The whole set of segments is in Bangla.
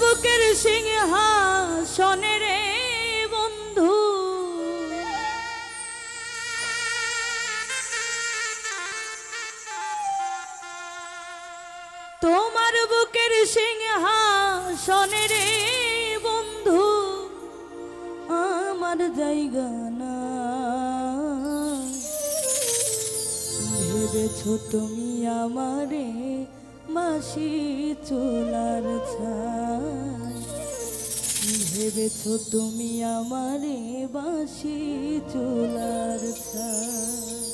বুকের সিংহাসনে রে বন্ধু। তোমার বুকের সিংহাসনে রে বন্ধু, আমার জায়গা না। ভেবেছ তুমি আমারে মাসি চোলার ছায় ভেবেছ তুমি আমারে বাসি চোলার ছাই।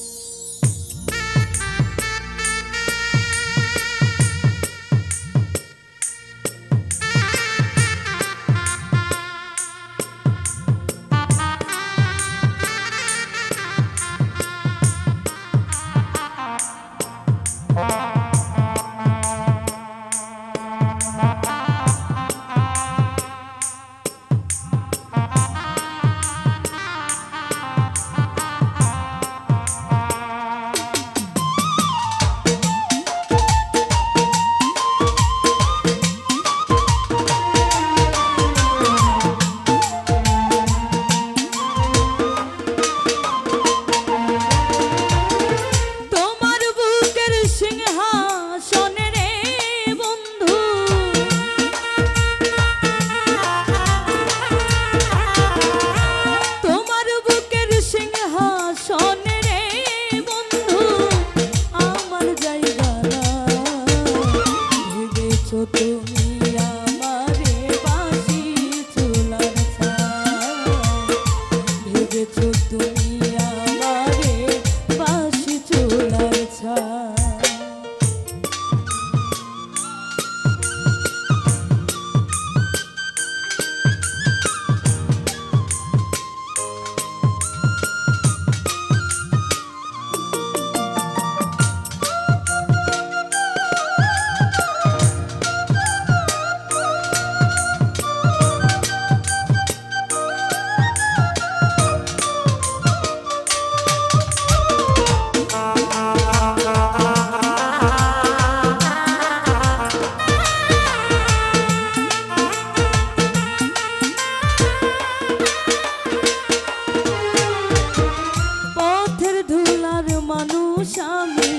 আমি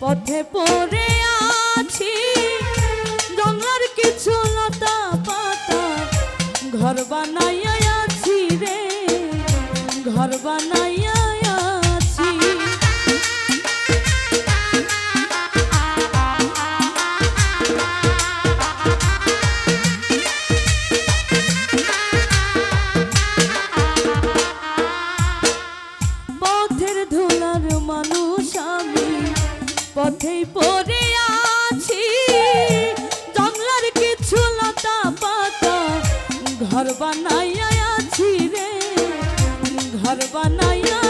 পথে পড়ে আছি। জঙ্গলার কিছু লতা পাতা ঘর বানাইয়া আছি রে ঘর বানাইয়া ঘর বানাইয়া আছি রে, ঘর বানাইয়া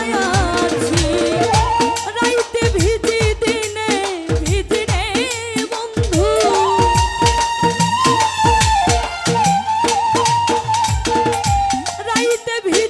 আছি। রাইতে ভিজি দিনে, ভিজি রে বন্ধু। রাইতে ভিজি